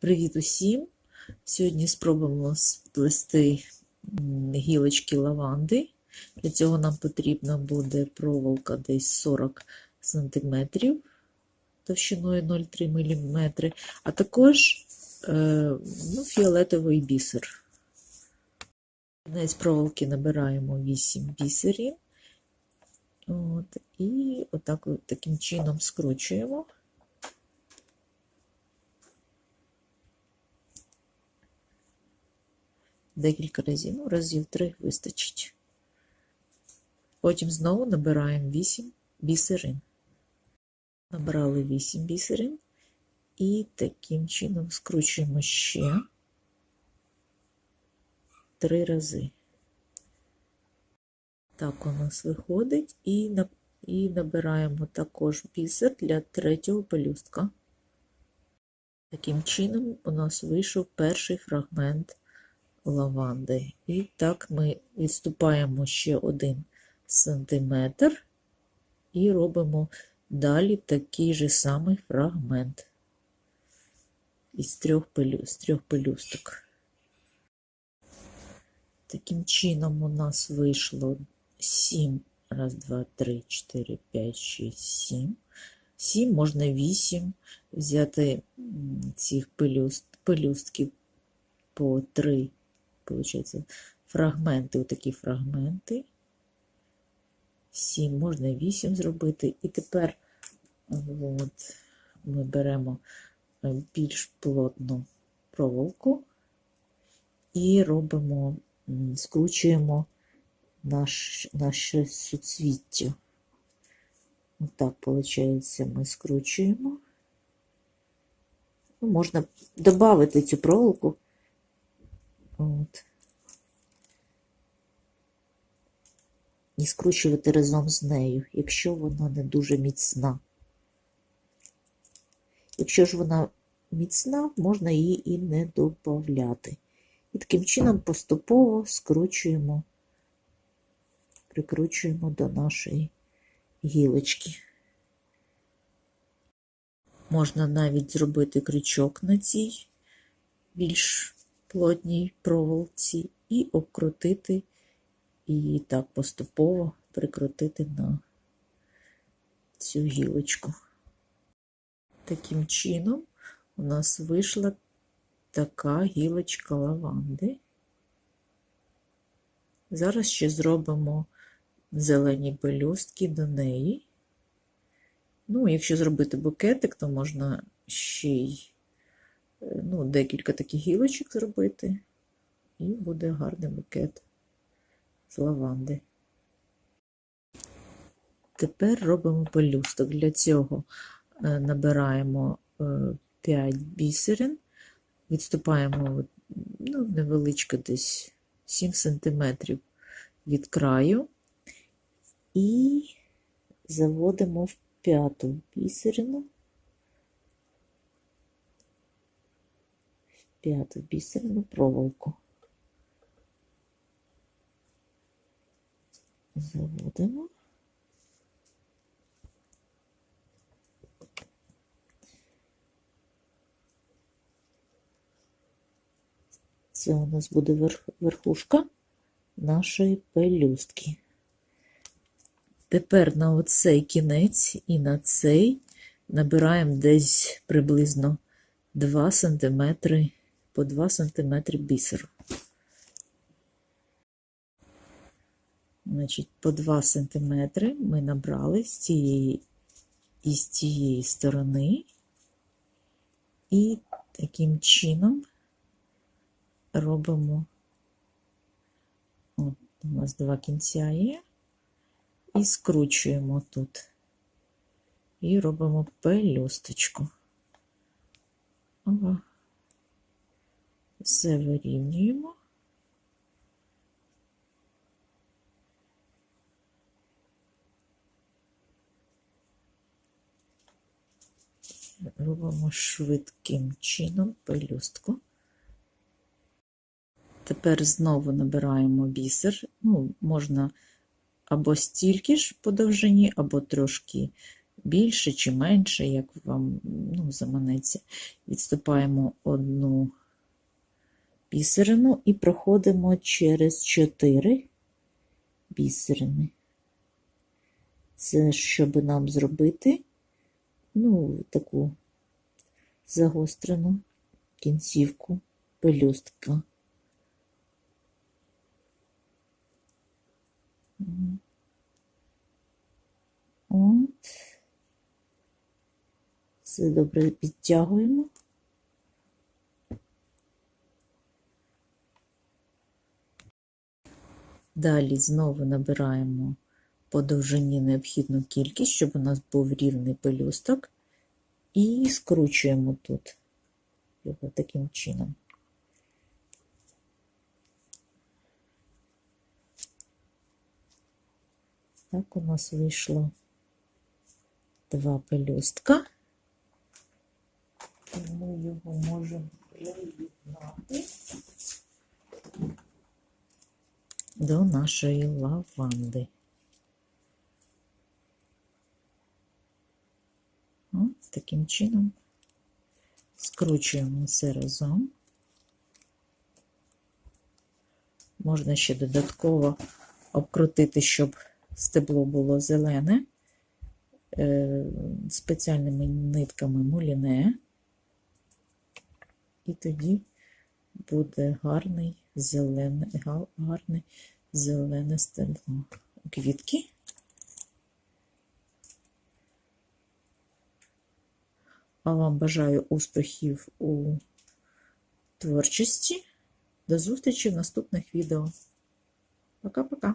Привіт усім! Сьогодні спробуємо сплести гілочки лаванди. Для цього нам потрібна буде проволока десь 40 см товщиною 0,3 мм, а також е, ну, фіолетовий бісер. З проволоки набираємо 8 бісерів. От, і отак таким чином скручуємо. Декілька разів, ну, разів три вистачить. Потім знову набираємо 8 бісерин. Набрали 8 бісерин і таким чином скручуємо ще три рази. Так у нас виходить, і набираємо також бісер для третього пелюстка. Таким чином у нас вийшов перший фрагмент лаванди. І так ми відступаємо ще один сантиметр і робимо далі такий же самий фрагмент із трьох, пелю, з трьох пелюсток. Таким чином у нас вийшло 7, раз, два, три, 4, 5, 6, 7. 7, можна 8 взяти цих пелюст, пелюстків по 3, получається, фрагменти, отакі фрагменти. 7, можна 8 зробити. І тепер от, ми беремо більш плотну проволоку і робимо, скручуємо наш, наше суцвіття. Отак, виходить, ми скручуємо. Ну, можна додати цю проволоку. От. І скручувати разом з нею, якщо вона не дуже міцна. Якщо ж вона міцна, можна її і не додати. І таким чином поступово скручуємо, прикручуємо до нашої гілочки. Можна навіть зробити крючок на цій більш плотній проволоці і обкрутити, і так поступово прикрутити на цю гілочку. Таким чином у нас вийшла така гілочка лаванди. Зараз ще зробимо зелені пелюстки до неї. Ну, якщо зробити букетик, то можна ще й ну, декілька таких гілочок зробити, і буде гарний букет з лаванди. Тепер робимо пелюсток. Для цього набираємо 5 бісерин, відступаємо ну, невеличко десь 7 см від краю і заводимо в п'яту бісерину, п'яту бісерину проволоку. Заводимо. Це у нас буде верхушка нашої пелюстки. Тепер на оцей кінець і на цей набираємо десь приблизно 2 см по 2 см бісеру. Значить, по 2 см ми набрали з цієї і з цієї сторони, і таким чином робимо, от, у нас два кінця є, і скручуємо тут, і робимо пелюсточку. Ага. Все вирівнюємо. Робимо швидким чином пелюстку. Тепер знову набираємо бісер. Ну, можна або стільки ж по довжині, або трошки більше чи менше, як вам ну, заманеться. Відступаємо одну бісерину і проходимо через 4 бісерини. Це щоб нам зробити ну, таку загострену кінцівку пелюстка. От. Все добре підтягуємо. Далі знову набираємо по довжині необхідну кількість, щоб у нас був рівний пелюсток, і скручуємо тут його таким чином. Так у нас вийшло два пелюстка. Ми його можемо приєднати до нашої лаванди. От таким чином скручуємо все разом. Можна ще додатково обкрутити, щоб стебло було зелене, е, спеціальними нитками муліне, і тоді буде гарний зелене, га- гарне зелене стебло. Квітки. А вам бажаю успіхів у творчості. До зустрічі в наступних відео. Пока-пока.